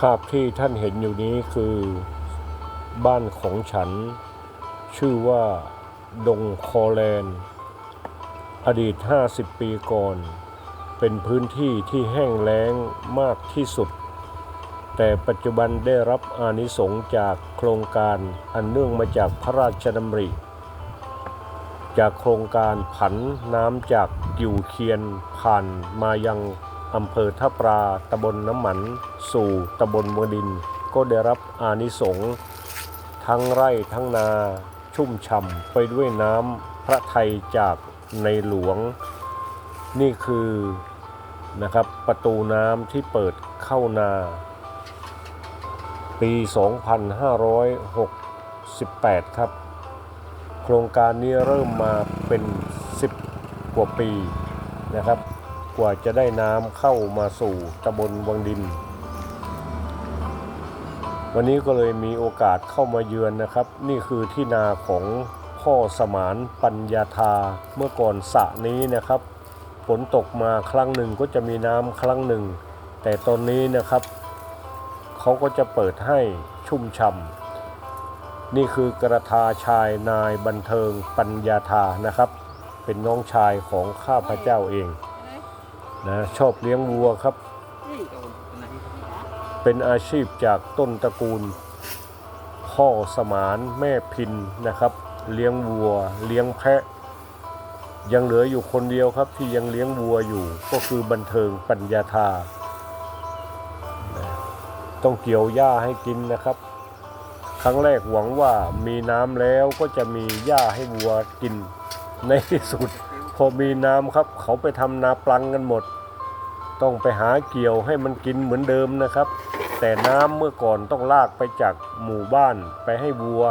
ภาพที่ท่านเห็นอยู่นี้คือบ้านของฉัน ชื่อว่าดงคอแลนอดีต 50 ปีก่อน เป็นพื้นที่ที่แห้งแล้งมากที่สุด แต่ปัจจุบันได้รับอานิสงส์จากโครงการอันเนื่องมาจากพระราชดำริ จากโครงการผันน้ำจากกิ่วเคียนผ่านมายัง อำเภอท่าปราตำบลน้ำหมัน สู่ตำบลเมืองดิน ก็ได้รับอานิสงส์ทั้งไร่ทั้งนาชุ่มฉ่ำไปด้วยน้ำพระทัยจากในหลวง นี่คือนะครับประตูน้ำที่เปิดเข้านา ปี 2568 ครับ โครงการนี้เริ่มมาเป็น 10 กว่าปีนะครับ กว่าจะได้น้ำเข้ามาสู่ตำบลวังดิน วันนี้ก็เลยมีโอกาสเข้ามาเยือนนะครับ นี่คือที่นาของพ่อสมานปัญญาธาเมื่อก่อนสระนี้นะครับฝนตกมาครั้งหนึ่งก็จะมีน้ำครั้งหนึ่ง แต่ตอนนี้นะครับเขาก็จะเปิดให้ชุ่มช่ำนี่คือกระทาชายนายบันเทิงปัญญาธานะครับ เป็นน้องชายของข้าพเจ้าเอง นะชอบเลี้ยงวัวครับ เป็นอาชีพจากต้นตระกูล พ่อสมานแม่พินนะครับ เลี้ยงวัว เลี้ยงแพะ ยังเหลืออยู่คนเดียวครับที่ยังเลี้ยงวัวอยู่ก็คือบันเทิงปัญญาธาต้องเกี่ยวหญ้าให้กินนะครับ ครั้งแรกหวังว่ามีน้ำแล้วก็จะมีหญ้าให้วัวกินในที่สุด พอมีน้ำครับ เขาไปทำนาปลังกันหมด ต้องไปหาเกี่ยวให้มันกินเหมือนเดิมนะครับ แต่น้ำเมื่อก่อนต้องลากไปจากหมู่บ้านไปให้วัว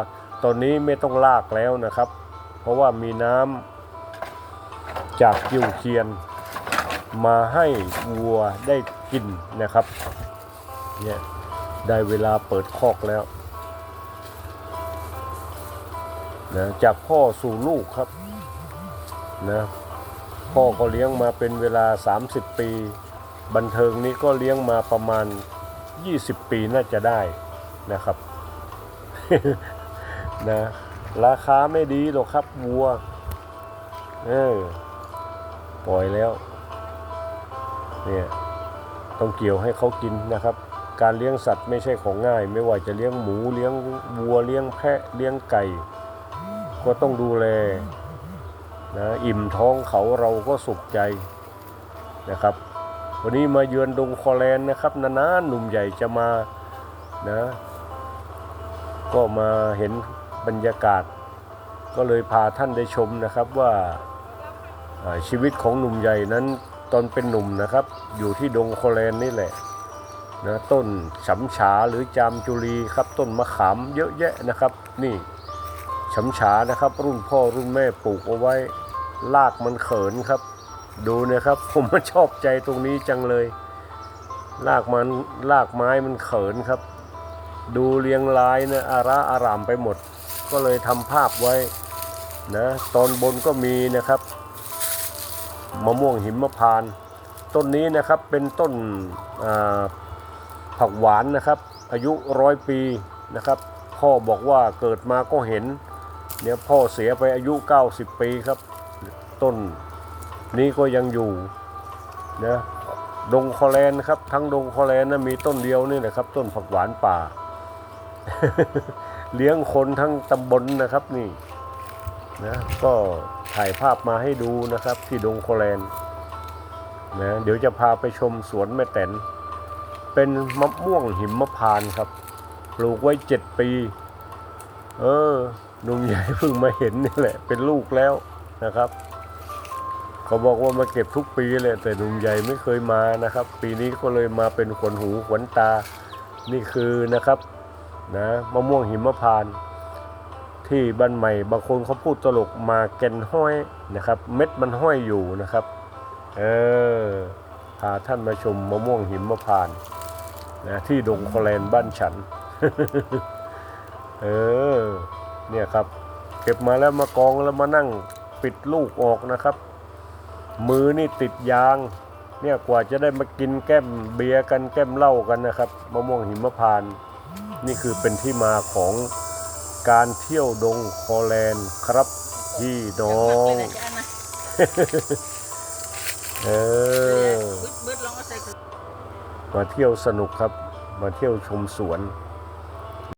ตอนนี้ไม่ต้องลากแล้วนะครับ เพราะว่ามีน้ำจากกิ่วเคียน มาให้วัวได้กินนะครับเนี่ยได้เวลาเปิดคอกแล้วนะจากพ่อสู่ลูกครับ นะพ่อก็เลี้ยงมาเป็นเวลา 30 ปี บันเทิงนี้ก็เลี้ยงมาประมาณ 20 ปีน่าจะได้นะครับนะราคาไม่ดีหรอกครับวัวเออปล่อยแล้วเนี่ยต้องเกี่ยวให้เขากินนะครับ การเลี้ยงสัตว์ไม่ใช่ของง่าย ไม่ว่าจะเลี้ยงหมูเลี้ยงวัวเลี้ยงแพะเลี้ยงไก่ ก็ต้องดูแล นะอิ่มท้องเขาเราก็สุขใจนะครับ วันนี้มาเยือนดงคอแลนนะครับนานๆหนุ่มใหญ่จะมานะก็มาเห็นบรรยากาศ ก็เลยพาท่านได้ชมนะครับว่าชีวิตของหนุ่มใหญ่นั้นตอนเป็นหนุ่มนะครับ อยู่ที่ดงคอแลนนี่แหละนะต้นฉำฉาหรือจามจุลีครับต้นมะขามเยอะแยะนะครับ นี่ ฉำฉานะครับ รุ่นพ่อรุ่นแม่ปลูกเอาไว้ลากมันเขินครับ ดูนะครับ ผมมันชอบใจตรงนี้จังเลยลากมันลากไม้มันเขินครับ ดูเรียงรายนะอาระอารามไปหมด ก็เลยทำภาพไว้นะตอนบนก็มีนะครับมะม่วงหิมพานต์ต้นนี้นะครับเป็นต้นผักหวานนะครับ อายุร้อยปีนะครับ พ่อบอกว่าเกิดมาก็เห็น เนี่ยพ่อเสียไปอายุ 90 ปีครับ ต้นนี้ก็ยังอยู่นะดงคอแลนครับทั้งดงคอแลนนะมีต้นเดียวนี่แหละครับ ต้นผักหวานป่า เลี้ยงคนทั้งตำบลนะครับนี่นะก็ถ่ายภาพมาให้ดูนะครับ ที่ดงคอแลนนะเดี๋ยวจะพาไปชมสวนแม่แตน เป็นมะม่วงหิมพานต์ครับ ปลูกไว้เจ็ดปี เออหนุ่มใหญ่เพิ่งมาเห็นนี่แหละ เป็นลูกแล้วนะครับเขาบอกว่ามาเก็บทุกปีเลยแต่หนุ่มใหญ่ไม่เคยมานะครับ ปีนี้ก็เลยมาเป็นขนหูขนตานี่คือนะครับนะมะม่วงหิมพานต์ที่บ้านใหม่บางคนเขาพูดตลกมาแกนห้อยนะครับ เม็ดมันห้อยอยู่นะครับ เออพาท่านมาชมมะม่วงหิมพานต์นะที่ดงโคแลนบ้านฉัน เออ เนี่ยครับ เก็บมาแล้วมากองแล้วมานั่งปิดลูกออกนะครับ มือนี่ติดยาง เนี่ยกว่าจะได้มากินแก้มเบียร์กันแก้มเหล้ากันนะครับมะม่วงหิมพานนี่คือเป็นที่มาของการเที่ยวดงคอแลนด์ครับพี่น้องเออมาเที่ยวสนุกครับ มาเที่ยวชมสวน